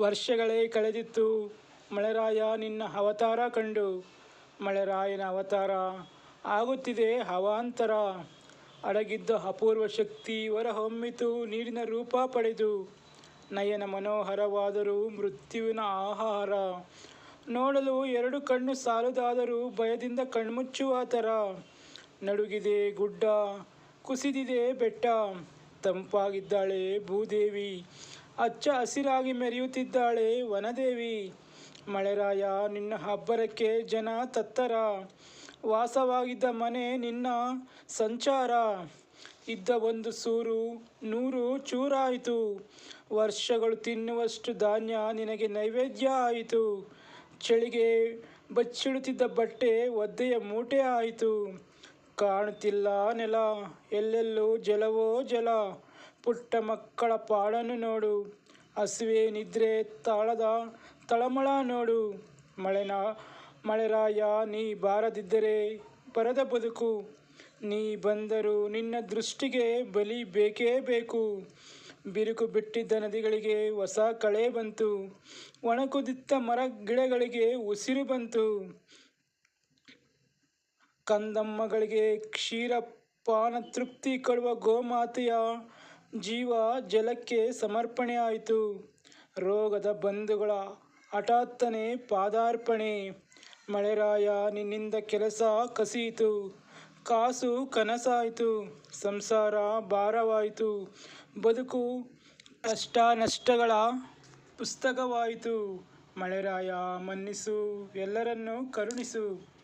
ವರ್ಷಗಳೇ ಕಳೆದಿತ್ತು. ಮಳೆರಾಯ ನಿನ್ನ ಅವತಾರ ಕಂಡು. ಮಳೆರಾಯನ ಅವತಾರ ಆಗುತ್ತಿದೆ ಹವಾಂತರ. ಅಡಗಿದ್ದ ಅಪೂರ್ವ ಶಕ್ತಿ ಹೊರಹೊಮ್ಮಿತು, ನೀರಿನ ರೂಪ ಪಡೆದು. ನಯನ ಮನೋಹರವಾದರೂ ಮೃತ್ಯುವಿನ ಆಹಾರ. ನೋಡಲು ಎರಡು ಕಣ್ಣು ಸಾಲದಾದರೂ ಭಯದಿಂದ ಕಣ್ಮುಚ್ಚುವ ಥರ. ನಡುಗಿದೆ ಗುಡ್ಡ, ಕುಸಿದಿದೆ ಬೆಟ್ಟ. ತಂಪಾಗಿದ್ದಾಳೆ ಭೂದೇವಿ. ಹಚ್ಚ ಹಸಿರಾಗಿ ಮೆರೆಯುತ್ತಿದ್ದಾಳೆ ವನದೇವಿ. ಮಳೆರಾಯ, ನಿನ್ನ ಹಬ್ಬರಕ್ಕೆ ಜನ ತತ್ತರ. ವಾಸವಾಗಿದ್ದ ಮನೆ ನಿನ್ನ ಸಂಚಾರ. ಇದ್ದ ಒಂದು ಸೂರು, ನೂರು ಚೂರಾಯಿತು. ವರ್ಷಗಳು ತಿನ್ನುವಷ್ಟು ಧಾನ್ಯ ನಿನಗೆ ನೈವೇದ್ಯ ಆಯಿತು. ಚಳಿಗೆ ಬಚ್ಚಿಡುತ್ತಿದ್ದ ಬಟ್ಟೆ ಒದ್ದೆಯ ಮೂಟೆ ಆಯಿತು. ಕಾಣುತ್ತಿಲ್ಲ ನೆಲ, ಎಲ್ಲೆಲ್ಲೂ ಜಲವೋ ಜಲ. ಪುಟ್ಟ ಮಕ್ಕಳ ಪಾಡನ್ನು ನೋಡು. ಹಸುವೆ ನಿದ್ರೆ ತಾಳದ ತಳಮಳ ನೋಡು. ಮಳೆನ, ಮಳೆರಾಯ, ನೀ ಬಾರದಿದ್ದರೆ ಬರದ ಬದುಕು. ನೀ ಬಂದರೂ ನಿನ್ನ ದೃಷ್ಟಿಗೆ ಬಲಿ ಬೇಕೇ ಬೇಕು. ಬಿರುಕು ಬಿಟ್ಟಿದ್ದ ನದಿಗಳಿಗೆ ಹೊಸ ಕಳೆ ಬಂತು. ಒಣಕುದಿತ್ತ ಮರ ಗಿಡಗಳಿಗೆ ಉಸಿರು ಬಂತು. ಕಂದಮ್ಮಗಳಿಗೆ ಕ್ಷೀರಪಾನ ತೃಪ್ತಿ ಕೊಡುವ ಗೋಮಾತೆಯ ಜೀವ ಜಲಕ್ಕೆ ಸಮರ್ಪಣೆ ಆಯಿತು ರೋಗದ ಬಂಧುಗಳ ಹಠಾತ್ತನೆ ಪಾದಾರ್ಪಣೆ. ಮಳೆರಾಯ ನಿನ್ನಿಂದ ಕೆಲಸ ಕಸಿಯಿತು. ಕಾಸು ಕನಸಾಯಿತು. ಸಂಸಾರ ಭಾರವಾಯಿತು. ಬದುಕು ಕಷ್ಟ ನಷ್ಟಗಳ ಪುಸ್ತಕವಾಯಿತು. ಮಳೆರಾಯ ಮನ್ನಿಸು, ಎಲ್ಲರನ್ನೂ ಕರುಣಿಸು.